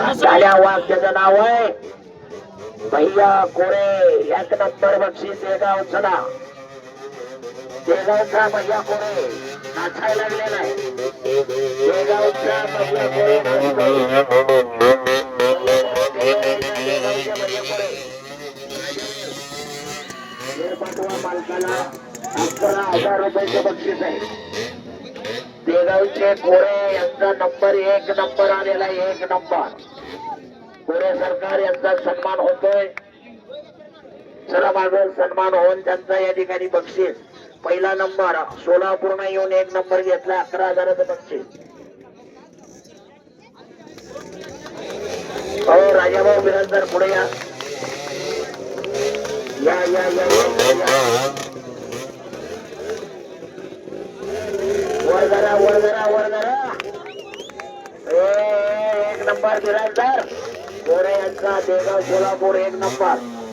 झाल्या वाघ त्याचं नाव आहे भैया कोरे एक नंबर बक्षीस देगाव चला. देगावचा भैया कोरे? नाचायला लागलेला आहे देगावचा भैया कोरे? मालकाला. अकरा हजार रुपयाचं बक्षीस आहे. देगावचे कोरे यांचा नंबर एक नंबर आलेला एक नंबर. कोरे सरकार यांचा सन्मान होतोय. चला माझं सन्मान होऊन त्यांचा या ठिकाणी बक्षीस. पहिला नंबर सोलापूरनं येऊन एक नंबर घेतला अकरा हजाराचं बक्षीस. हो राजाभाऊ बिराजदार पुढे या. या या या या, या वर जरा वर जरा वर जरा. एक नंबर बिराजदार गोरे यांचा देगाव सोलापूर एक नंबर.